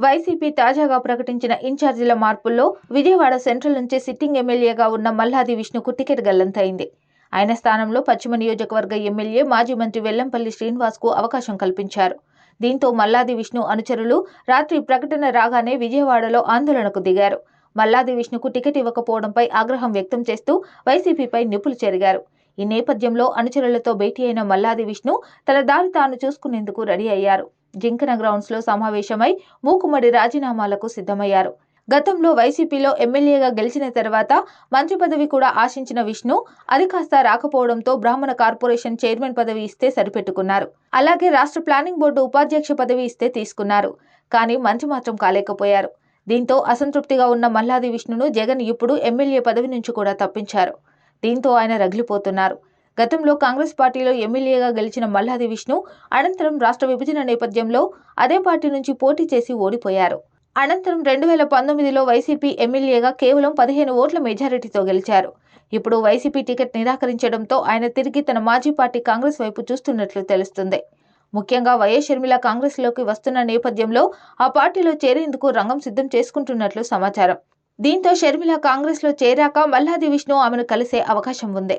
YCP తాజాగా ప్రకటించిన ఇన్ఛార్జీల మార్పుల్లో విజయవాడ సెంట్రల్ నుంచి సిట్టింగ్ ఎమ్మెల్యేగా ఉన్న మల్లాది విష్ణుకు టికెట్ గల్లంతైంది. ఆయన స్థానంలో పశ్చిమ నియోజకవర్గ ఎమ్మెల్యే మాజీ మంత్రి వెల్లంపల్లి శ్రీనివాస్కు అవకాశం కల్పించారు. దీంతో మల్లాది విష్ణు అనుచరులు రాత్రి ప్రకటన రాగానే విజయవాడలో ఆందోళనకు దిగారు. మల్లాది విష్ణుకు టికెట్ ఇవ్వకపోవడంపై ఆగ్రహం వ్యక్తం చేస్తూ వైసీపీపై నిప్పులు చెరిగారు. ఈ నేపథ్యంలో అనుచరులతో భేటీ అయిన మల్లాది విష్ణు తన దారి తాను చూసుకునేందుకు రెడీ అయ్యారు. జింకన గ్రౌండ్స్లో సమావేశమై మూకుమ్మడి రాజీనామాలకు సిద్ధమయ్యారు. గతంలో వైసీపీలో ఎమ్మెల్యేగా గెలిచిన తర్వాత మంత్రి పదవి కూడా ఆశించిన విష్ణు అది కాస్త రాకపోవడంతో బ్రాహ్మణ కార్పొరేషన్ చైర్మన్ పదవి ఇస్తే సరిపెట్టుకున్నారు. అలాగే రాష్ట్ర ప్లానింగ్ బోర్డు ఉపాధ్యక్ష పదవి ఇస్తే తీసుకున్నారు. కానీ మంత్రి మాత్రం కాలేకపోయారు. దీంతో అసంతృప్తిగా ఉన్న మల్లాది విష్ణును జగన్ ఇప్పుడు ఎమ్మెల్యే పదవి నుంచి కూడా తప్పించారు. దీంతో ఆయన రగిలిపోతున్నారు. గతంలో కాంగ్రెస్ పార్టీలో ఎమ్మెల్యేగా గెలిచిన మల్లాది విష్ణు అనంతరం రాష్ట్ర విభజన నేపథ్యంలో అదే పార్టీ నుంచి పోటీ చేసి ఓడిపోయారు. అనంతరం రెండు వేల పంతొమ్మిదిలో వైసీపీ ఎమ్మెల్యేగా కేవలం పదిహేను ఓట్ల మెజారిటీతో గెలిచారు. ఇప్పుడు వైసీపీ టికెట్ నిరాకరించడంతో ఆయన తిరిగి తన మాజీ పార్టీ కాంగ్రెస్ వైపు చూస్తున్నట్లు తెలుస్తుంది. ముఖ్యంగా వైఎస్ షర్మిల కాంగ్రెస్లోకి వస్తున్న నేపథ్యంలో ఆ పార్టీలో చేరేందుకు రంగం సిద్ధం చేసుకుంటున్నట్లు సమాచారం. దీంతో షర్మిల కాంగ్రెస్లో చేరాక మల్లాది విష్ణు ఆమెను కలిసే అవకాశం ఉంది.